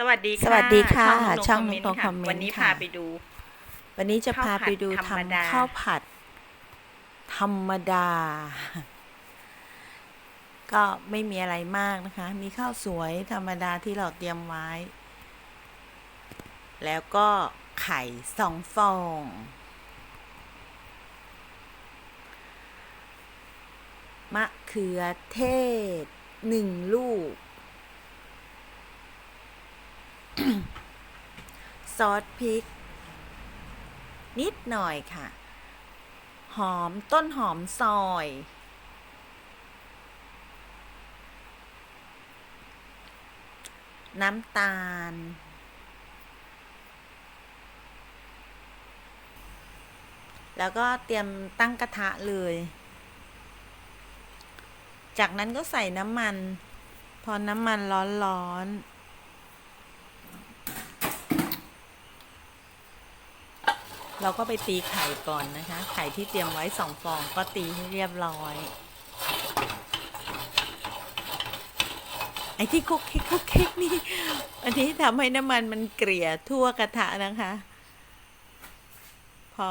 สวัสดีค่ะ สวัสดีค่ะ ช่ช่อองงนุนุ๊กกคอมคเมอมนต์ค่ะวันเมนต์นี้ค่ะพาไปดู วันนี้จะข้าวพาผัดไปดูธรรมดาทำข้าวผัด ธรรมดา ก็ไม่มีอะไรมากนะคะ มีข้าวสวยธรรมดาที่เราเตรียมไว้ แล้วก็ไข่สองฟอง มะเขือเทศหนึ่งลูก ซอสพริก นิดหน่อยค่ะ หอมต้นหอมซอย น้ำตาล แล้วก็เตรียมตั้งกระทะเลย จากนั้นก็ใส่น้ำมัน พอน้ำมันร้อนๆ เราก็ไปตีไข่ก่อนนะคะ ไข่ที่เตรียมไว้สองฟองก็ตีให้เรียบร้อย ไอ้ที่คุกคิกคุกคิกนี่ อันนี้ทำให้น้ำมันมันเกลี่ยทั่วกระทะนะคะ พอ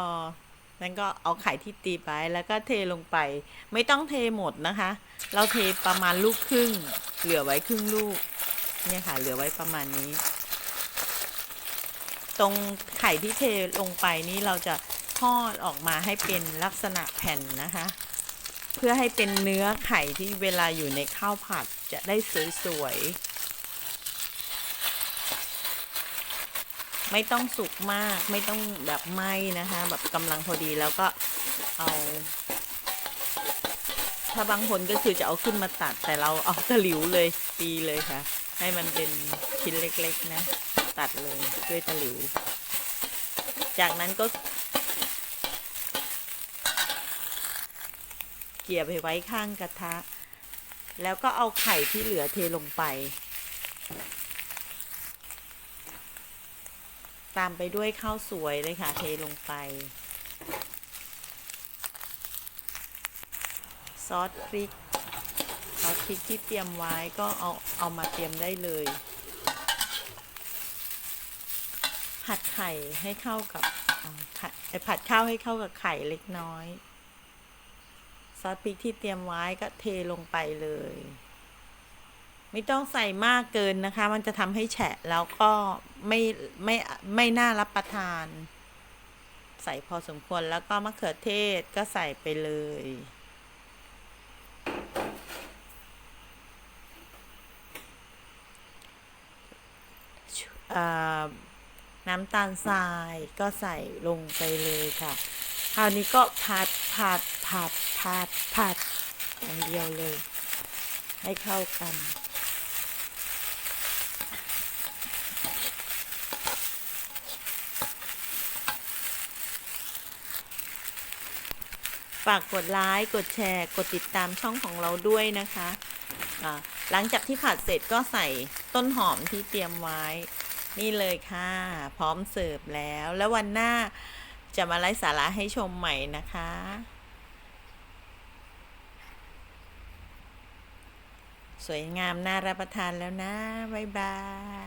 นั้นก็เอาไข่ที่ตีไปแล้วก็เทลงไป ไม่ต้องเทหมดนะคะ เราเทประมาณลูกครึ่ง เหลือไว้ครึ่งลูก เนี่ยค่ะ เหลือไว้ประมาณนี้ ตรงไข่ที่เทลงไปนี้เราจะทอดออกมาให้เป็นลักษณะแผ่นนะคะ เพื่อให้เป็นเนื้อไข่ที่เวลาอยู่ในข้าวผัดจะได้สวยๆไม่ต้องสุกมากไม่ต้องแบบไหม้นะคะ แบบกำลังพอดีแล้วก็เอาถ้าบางคนก็คือจะเอาขึ้นมาตัดแต่เราเอาตะหลิวเลยตีเลยค่ะ ให้มันเป็นชิ้นเล็กๆนะ ตัดเลยด้วยตะหลิว จากนั้นก็ เกี่ยไปไว้ข้างกระทะ แล้วก็เอาไข่ที่เหลือเทลงไป ตามไปด้วยข้าวสวยเลยค่ะ เทลงไป ซอสพริกซอสพริกที่เตรียมไว้ก็เอาเอามาเตรียมได้เลย ผัดไข่ให้เข้ากับไข่เอ่อผัดข้าวให้เข้ากับไข่เล็กน้อยซอสพริกที่เตรียมไว้ก็เทลงไปเลย ไม่ต้องใส่มากเกินนะคะ มันจะทำให้แฉะแล้วก็ไม่ไม่ไม่น่ารับประทาน ใส่พอสมควรแล้วก็มะเขือเทศก็ใส่ไปเลยอ่า น้ำตาลทรายก็ใส่ลงไปเลยค่ะ คราวนี้ก็ผัดผัดผัดผัดผัดอย่างเดียวเลย ให้เข้ากัน ฝากกดไลค์กดแชร์ กดติดตามช่องของเราด้วยนะคะ หลังจากที่ผัดเสร็จก็ใส่ต้นหอมที่เตรียมไว้ นี่เลยค่ะ พร้อมเสิร์ฟแล้ว แล้ววันหน้าจะมาไลฟ์สาระให้ชมใหม่นะคะ สวยงามน่ารับประทานแล้วนะ บ๊ายบาย